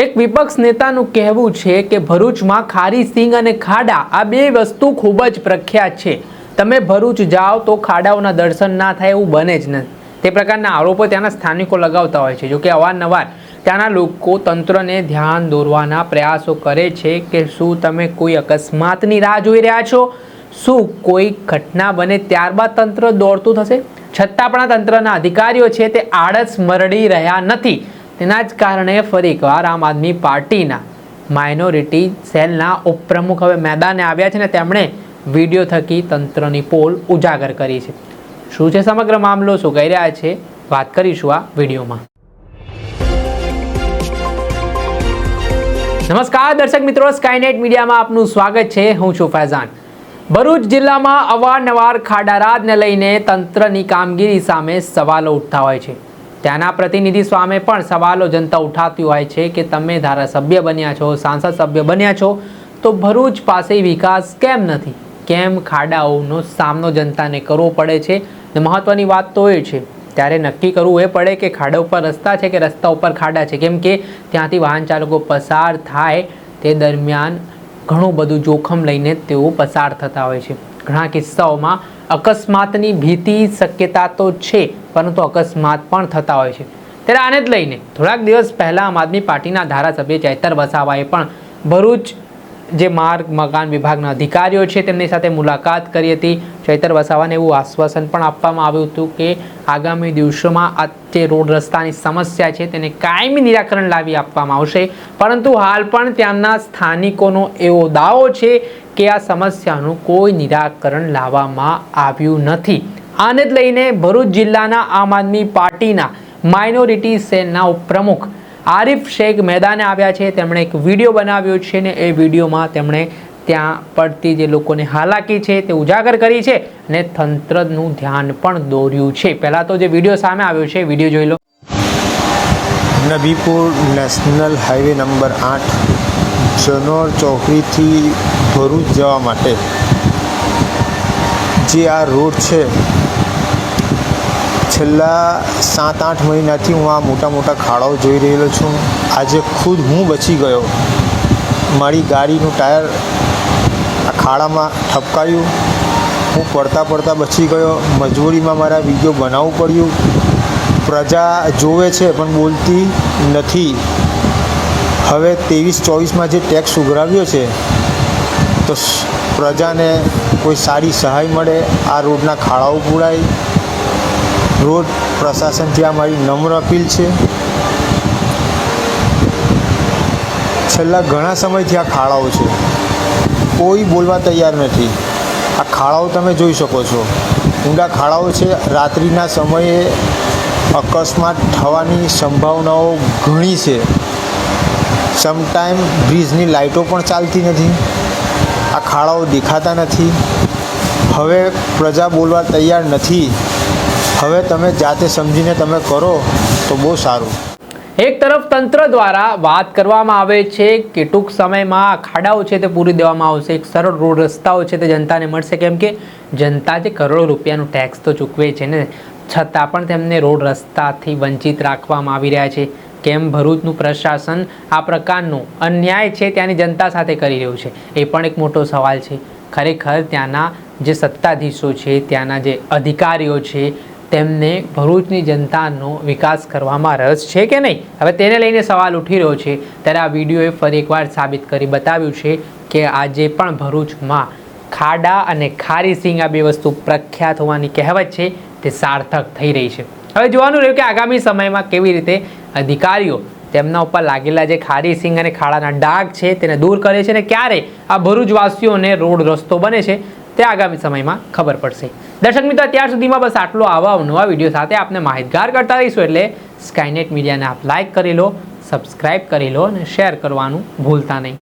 એક વિપક્ષ નેતાનું કહેવું છે કે ભરૂચમાં ખારી સિંગ અને ખાડા આ બે વસ્તુ ખૂબ જ પ્રખ્યાત છે. તમે ભરૂચ જાઓ તો ખાડાઓના દર્શન ના થાય એવું બને જ નથી. તે પ્રકારના આરોપો ત્યાંના સ્થાનિકો લગાવતા હોય છે. જોકે અવારનવાર ત્યાંના લોકો તંત્રને ધ્યાન દોરવાના પ્રયાસો કરે છે કે શું તમે કોઈ અકસ્માતની રાહ જોઈ રહ્યા છો? શું કોઈ ઘટના બને ત્યારબાદ તંત્ર દોડતું થશે? છતાં પણ આ તંત્રના અધિકારીઓ છે તે આળસ મરડી રહ્યા નથી. તેના જ કારણે ફરી એકવાર આમ આદમી પાર્ટીના માઇનોરિટી સેલના ઉપપ્રમુખ હવે મેદાને આવ્યા છે ને તેમણે વીડિયો થકી તંત્રની પોલ ઉજાગર કરી છે. શું છે સમગ્ર મામલો? શું કહી રહ્યા છે? વાત કરીશું આ વિડીયોમાં. નમસ્કાર દર્શક મિત્રો સ્કાયનેટ મીડિયામાં આપનું સ્વાગત છે. હું છું ફૈઝાન. ભરૂચ જિલ્લામાં અવારનવાર ખાડારાજને લઈને તંત્રની કામગીરી સામે સવાલો ઉઠતા હોય છે. ત્યાંના પ્રતિનિધિ સામે પણ સવાલો જનતા ઉઠાવતી હોય છે કે તમે ધારાસભ્ય બન્યા છો, સાંસદ સભ્ય બન્યા છો, તો ભરૂચ પાસે વિકાસ કેમ નથી? કેમ ખાડાઓનો સામનો જનતાને કરવો પડે છે? ને મહત્ત્વની વાત તો એ છે, ત્યારે નક્કી કરવું એ પડે કે ખાડા ઉપર રસ્તા છે કે રસ્તા ઉપર ખાડા છે? કેમ કે ત્યાંથી વાહન ચાલકો પસાર થાય તે દરમિયાન ઘણું બધું જોખમ લઈને તેઓ પસાર થતા હોય છે. ઘણા કિસ્સાઓમાં અકસ્માતની ભીતિ શક્યતા તો છે, પરંતુ અકસ્માત પણ થતા હોય છે. ત્યારે આને જ લઈને થોડાક દિવસ પહેલાં આમ આદમી પાર્ટીના ધારાસભ્ય ચૈતર વસાવાએ પણ ભરૂચ જે માર્ગ, મકાન વિભાગના અધિકારીઓ છે, તેમની સાથે મુલાકાત કરી હતી. ચૈતર વસાવાને એવું આશ્વાસન પણ આપવામાં આવ્યું હતું કે આગામી દિવસોમાં આ જે રોડ રસ્તાની સમસ્યા છે, તેને કાયમી નિરાકરણ લાવી આપવામાં આવશે. પરંતુ હાલ પણ ત્યાંના સ્થાનિકોનો એવો દાવો છે કે આ સમસ્યાનું કોઈ નિરાકરણ લાવવામાં આવ્યું નથી. આને જ લઈને ભરૂચ જિલ્લાના આમ આદમી પાર્ટીના માઇનોરિટી સેલના ઉપપ્રમુખ આરિફ શેખ મેદાને આવ્યા છે. તેમણે એક વીડિયો બનાવ્યો છે ને એ વિડીયોમાં તેમણે ત્યાં પડતી જે લોકોને હાલાકી છે તે ઉજાગર કરી છે અને તંત્રનું ધ્યાન પણ દોર્યું છે. પહેલાં તો જે વીડિયો સામે આવ્યો છે, વીડિયો જોઈ લો. નબીપુર નેશનલ હાઈવે નંબર આઠ, જનોર ચોકડીથી ભરૂચ જવા માટે. જે આ રોડ છે, છેલ્લા સાત આઠ મહિનાથી હું આ મોટા મોટા ખાડાઓ જોઈ રહેલો છું. આજે ખુદ હું બચી ગયો. મારી ગાડીનું ટાયર આ ખાડામાં ઠપકાયું. હું પડતા પડતા બચી ગયો. મજબૂરીમાં મારા વીડિયો બનાવવું પડ્યું. પ્રજા જોવે છે પણ બોલતી નથી. હવે ત્રેવીસ ચોવીસમાં જે ટેક્સ ઉઘરાવ્યો છે તો પ્રજાને કોઈ સારી સહાય મળે, આ રોડના ખાડાઓ પૂરાય. રોડ પ્રશાસનથી આ મારી નમ્ર અપીલ છે. છેલ્લા ઘણા સમયથી આ ખાડાઓ છે. કોઈ બોલવા તૈયાર નથી. આ ખાડાઓ તમે જોઈ શકો છો. ઊંડા ખાડાઓ છે. રાત્રિના સમયે અકસ્માત થવાની સંભાવનાઓ ઘણી છે. સમટાઈમ બ્રિજની લાઇટો પણ ચાલતી નથી. આ ખાડાઓ દેખાતા નથી. હવે પ્રજા બોલવા તૈયાર નથી. હવે તમે જાતે સમજીને તમે કરો તો બહુ સારું. એક તરફ તંત્ર દ્વારા વાત કરવામાં આવે છે કે ટૂંક સમયમાં ખાડાઓ છે તે પૂરી દેવામાં આવશે. એક સરળ રોડ રસ્તાઓ છે તે જનતાને મળશે. કેમ કે જનતા જે કરોડો રૂપિયાનું ટેક્સ તો ચૂકવે છે ને, છતાં પણ તેમને રોડ રસ્તાથી વંચિત રાખવામાં આવી રહ્યા છે. કેમ ભરૂચનું પ્રશાસન આ પ્રકારનો અન્યાય છે ત્યાંની જનતા સાથે કરી રહ્યું છે? એ પણ એક મોટો સવાલ છે. ખરેખર ત્યાંના જે સત્તાધીશો છે, ત્યાંના જે અધિકારીઓ છે, તેમને ભરૂચની જનતાનો વિકાસ કરવામાં રસ છે કે નહીં? હવે તેને લઈને સવાલ ઉઠી રહ્યો છે. ત્યારે આ વિડીયોએ ફરી એકવાર સાબિત કરી બતાવ્યું છે કે આજે પણ ભરૂચમાં ખાડા અને ખારી સિંગ આ બે વસ્તુ પ્રખ્યાત હોવાની કહેવત છે. તે સાર્થક થઈ રહી છે. હવે જોવાનું રહ્યું કે આગામી સમયમાં કેવી રીતે અધિકારીઓ તેમના ઉપર લાગેલા જે ખારી સિંગ અને ખાડાના ડાઘ છે તેને દૂર કરે છે અને ક્યારે આ ભરૂચવાસીઓને રોડ રસ્તો બને છે તે આગામી સમયમાં ખબર પડશે. દર્શક મિત્રો, અત્યાર સુધીમાં બસ આટલો આવા નવા વીડિયો સાથે આપને માહિતગાર કરતા રહીશું એટલે સ્કાયનેટ મીડિયાને આપ લાઇક કરી લો સબસ્ક્રાઇબ કરી લો અને શેર કરવાનું ભૂલતા નહીં.